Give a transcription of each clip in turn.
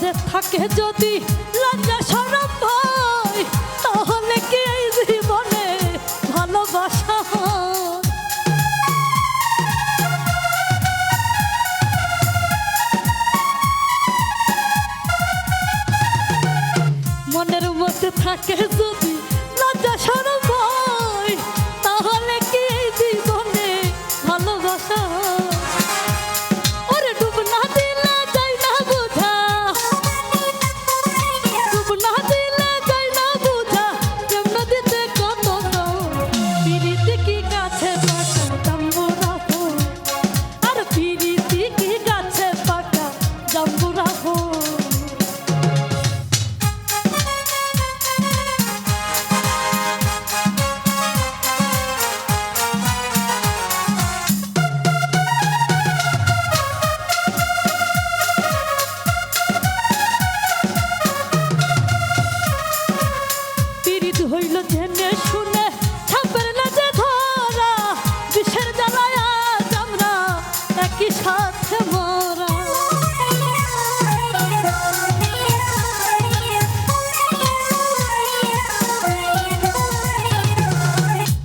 মধ্যে থাকে যদি লজ্জা সরম ভয় তাহলে কি এই জীবনে ভালোবাসা মনের মধ্যে থাকে যদি থাকি সাথে মোরা?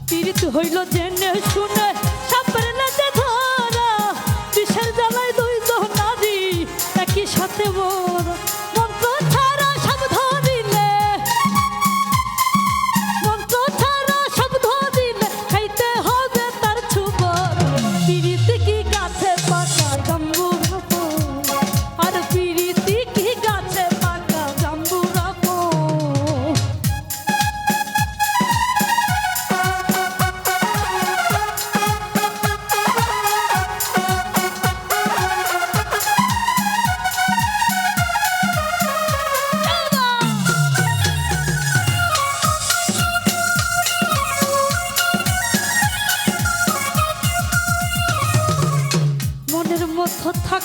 পীড়িত হইল জেনে শুনে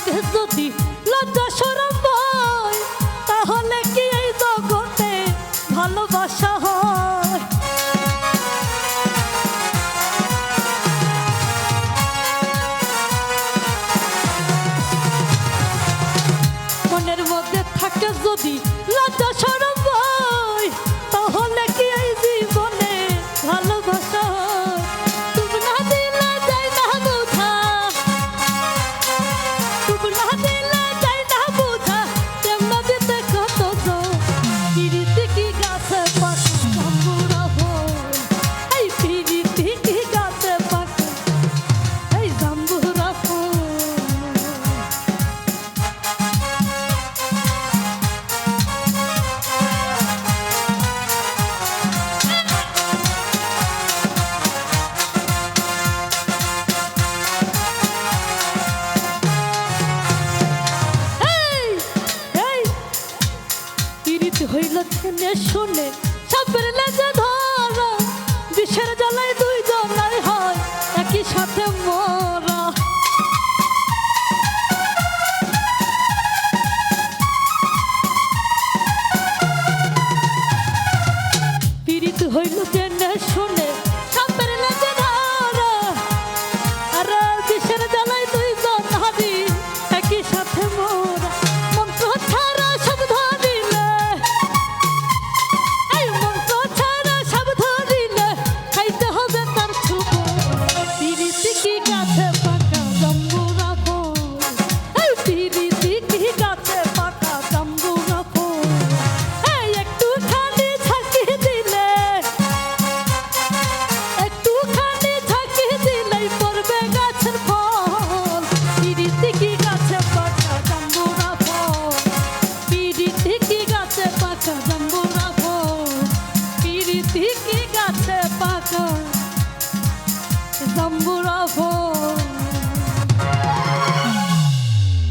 থাকে যদি লজ্জা সরম ভয় তাহলে কি এই জগতে ভালোবাসা হয়? মনের মধ্যে থাকে যদি লজ্জা শুনে শুনে সাপের লেজে ধরা, বিষের জ্বালায় দুই জনাই হয়, একই সাথে মরা। পিরিত হইল